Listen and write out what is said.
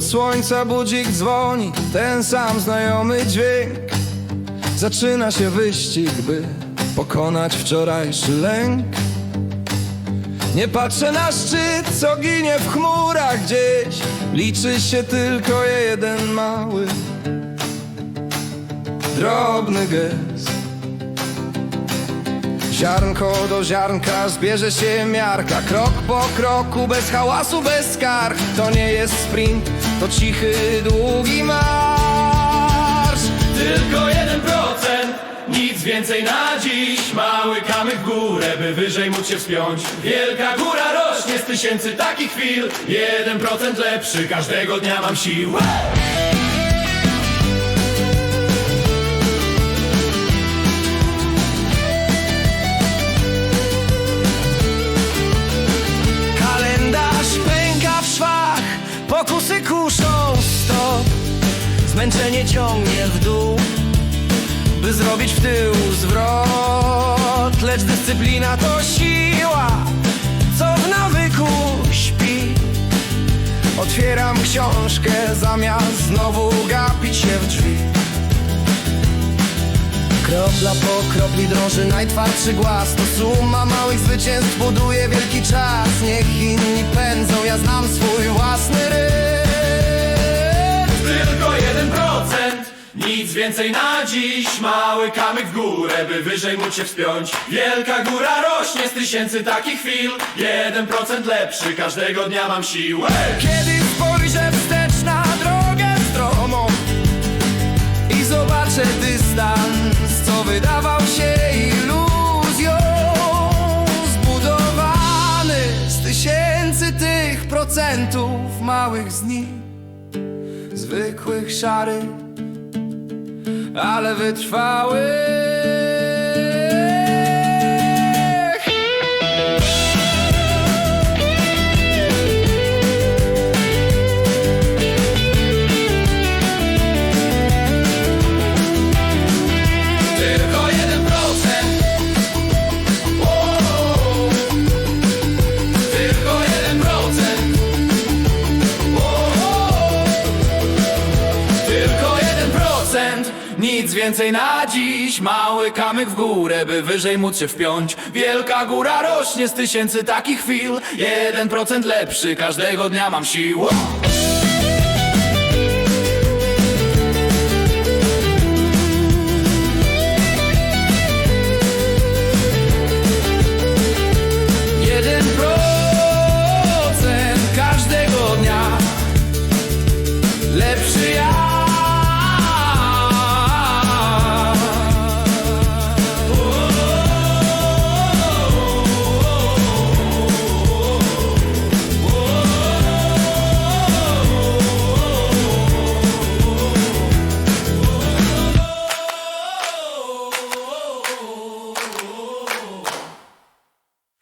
słońca budzik dzwoni Ten sam znajomy dźwięk. Zaczyna się wyścig, by pokonać wczorajszy lęk. Nie patrzę na szczyt, co ginie w chmurach gdzieś. Liczy się tylko jeden mały Drobny gest Ziarnko do ziarnka zbierze się miarka. Krok po kroku, bez hałasu, bez skarg. To nie jest sprint, to cichy, długi marsz. Tylko jeden procent, nic więcej na dziś. Mały kamyk w górę, by wyżej móc się wspiąć. Wielka góra rośnie z tysięcy takich chwil. Jeden procent lepszy, każdego dnia mam siłę Zmęczenie ciągnie w dół, by zrobić w tył zwrot. Lecz dyscyplina to siła, co w nawyku śpi. Otwieram książkę zamiast znowu gapić się w drzwi. Kropla po kropli drąży najtwardszy głaz. To suma małych zwycięstw buduje wielki czas. Niech inni pędzą, ja znam swój własny rytm więcej na dziś. Mały kamyk w górę, by wyżej móc się wspiąć. Wielka góra rośnie z tysięcy takich chwil. Jeden procent lepszy, każdego dnia mam siłę. Kiedy spojrzę wstecz na drogę stromą I zobaczę dystans, co wydawał się iluzją Zbudowany z tysięcy tych procentów małych z nich Zwykłych, szarych, ale wytrwałych Nic więcej na dziś. Mały kamyk w górę, by wyżej móc się wpiąć. Wielka góra rośnie z tysięcy takich chwil. Jeden procent lepszy, każdego dnia mam siłę